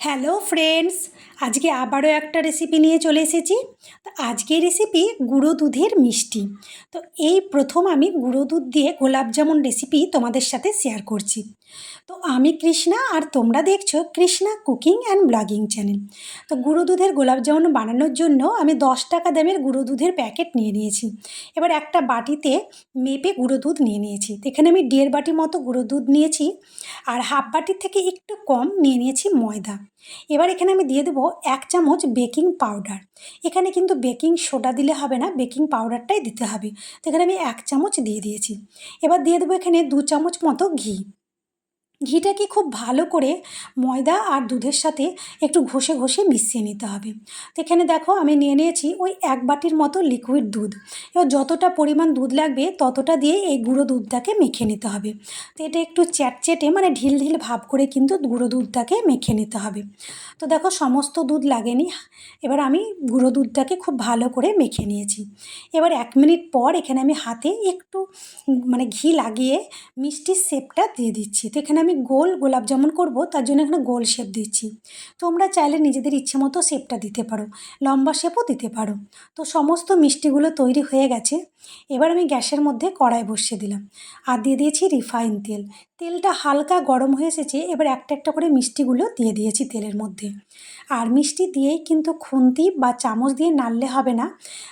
Hello friends, আজকে আবারও একটা রেসিপি নিয়ে চলে এসেছি। তো আজকের রেসিপি গুঁড়ো দুধের মিষ্টি। তো এই প্রথম আমি গুঁড়ো দুধ দিয়ে গোলাপ জামুন রেসিপি তোমাদের সাথে শেয়ার করছি। তো আমি কৃষ্ণা আর তোমরা দেখছ Krishna cooking and blogging channel. তো গুঁড়ো দুধের গোলাপ জামুন বানানোর জন্য আমি দশ টাকা দামের গুঁড়ো দুধের প্যাকেট নিয়ে নিয়েছি। এবার একটা বাটিতে মেপে গুঁড়ো দুধ নিয়ে নিয়েছি। তো এখানে আমি দেড় বাটি মতো গুঁড়ো দুধ নিয়েছি। আর হাফ বাটির থেকে একটু কম নিয়ে নিয়েছি ময়দা। এবার এখানে আমি দিয়ে দেবো এক চামচ বেকিং পাউডার। এখানে কিন্তু বেকিং সোডা দিলে হবে না, বেকিং পাউডারটাই দিতে হবে। তো এখানে আমি এক চামচ দিয়ে দিয়েছি। এবার দিয়ে দেবো এখানে দু চামচ মতো ঘি। ঘিটাকে খুব ভালো করে ময়দা আর দুধের সাথে একটু ঘষে ঘষে মিশিয়ে নিতে হবে। তো এখানে দেখো আমি নিয়ে নিয়েছি ওই এক বাটির মতো লিকুইড দুধ। এবার যতটা পরিমাণ দুধ লাগবে ততটা দিয়ে এই গুঁড়ো দুধটাকে মেখে নিতে হবে। তো এটা একটু চ্যাটচেটে মানে ঢিল ঢিল ভাব করে কিন্তু গুঁড়ো দুধটাকে মেখে নিতে হবে। তো দেখো সমস্ত দুধ লাগেনি। এবার আমি গুঁড়ো দুধটাকে খুব ভালো করে মেখে নিয়েছি। এবার এক মিনিট পর এখানে আমি হাতে একটু মানে ঘি লাগিয়ে মিষ্টির শেপটা দিয়ে দিচ্ছি। তো এখানে আমি গোল গোলাপ জামুন করব, তার জন্য এখানে গোল শেপ দিচ্ছি। তোমরা চাইলে নিজেদের ইচ্ছে মতো শেপটা দিতে পারো, লম্বা শেপও দিতে পারো। তো সমস্ত মিষ্টিগুলো তৈরি হয়ে গেছে। এবার আমি গ্যাসের মধ্যে কড়াই বসিয়ে দিলাম। আর দিয়ে দিয়েছি রিফাইন তেল। তেলটা হালকা গরম হয়ে এসেছে, এবার একটা একটা করে মিষ্টিগুলো দিয়ে দিয়েছি তেলের মধ্যে। আর মিষ্টি দিয়েই কিন্তু খুন্তি বা চামচ দিয়ে নাড়লে হবে না।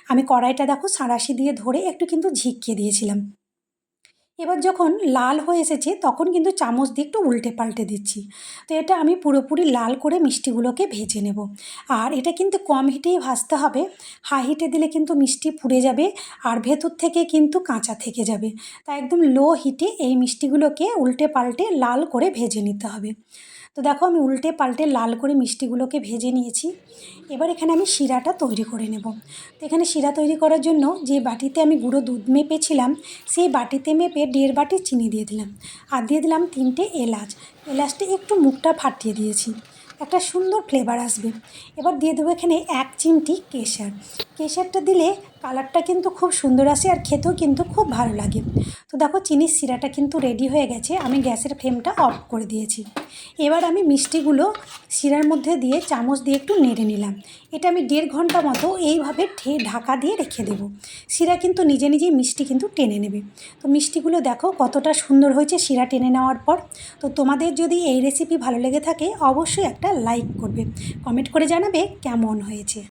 আমি কড়াইটা দেখো সাঁড়াশি দিয়ে ধরে একটু কিন্তু ঝিকিয়ে দিয়েছিলাম। এবার যখন লাল হয়ে এসেছে, তখন কিন্তু চামচ দিয়ে একটু উল্টে পাল্টে দিচ্ছি। তো এটা আমি পুরোপুরি লাল করে মিষ্টিগুলোকে ভেজে নেব। আর এটা কিন্তু কম হিটেই ভাজতে হবে। হাই হিটে দিলে কিন্তু মিষ্টি পুড়ে যাবে আর ভেতর থেকে কিন্তু কাঁচা থেকে যাবে। তাই একদম লো হিটে এই মিষ্টিগুলোকে উল্টে পাল্টে লাল করে ভেজে নিতে হবে। তো দেখো আমি উল্টে পাল্টে লাল করে মিষ্টিগুলোকে ভেজে নিয়েছি। এবার এখানে আমি শিরাটা তৈরি করে নেব। তো এখানে শিরা তৈরি করার জন্য যে বাটিতে আমি গুঁড়ো দুধ মেপেছিলাম, সেই বাটিতে মেপে দেড় বাটি চিনি দিয়ে দিলাম। আর দিয়ে দিলাম তিনটে এলাচ। এলাচটা একটু মুখটা ফাটিয়ে দিয়েছি। একটা সুন্দর ফ্লেভার আসবে। এবার দিয়ে দেবো এখানে এক চিমটি কেশর। কেশরটা দিলে কালারটা কিন্তু খুব সুন্দর আসে আর খেতেও কিন্তু খুব ভালো লাগে। তো দেখো চিনির শিরাটা কিন্তু রেডি হয়ে গেছে, আমি গ্যাসের ফ্লেমটা অফ করে দিয়েছি। এবার আমি মিষ্টিগুলো শিরার মধ্যে দিয়ে চামচ দিয়ে একটু নেড়ে নিলাম। এটা আমি দেড় ঘণ্টা মতো এইভাবে ঠে, ঢাকা দিয়ে রেখে দেব। শিরা কিন্তু নিজে নিজেই মিষ্টি কিন্তু টেনে নেবে। তো মিষ্টিগুলো দেখো কতটা সুন্দর হয়েছে শিরা টেনে নেওয়ার পর। তো তোমাদের যদি এই রেসিপি ভালো লেগে থাকে অবশ্যই একটা লাইক করবে। কমেন্ট করে জানাবে কেমন হয়েছে।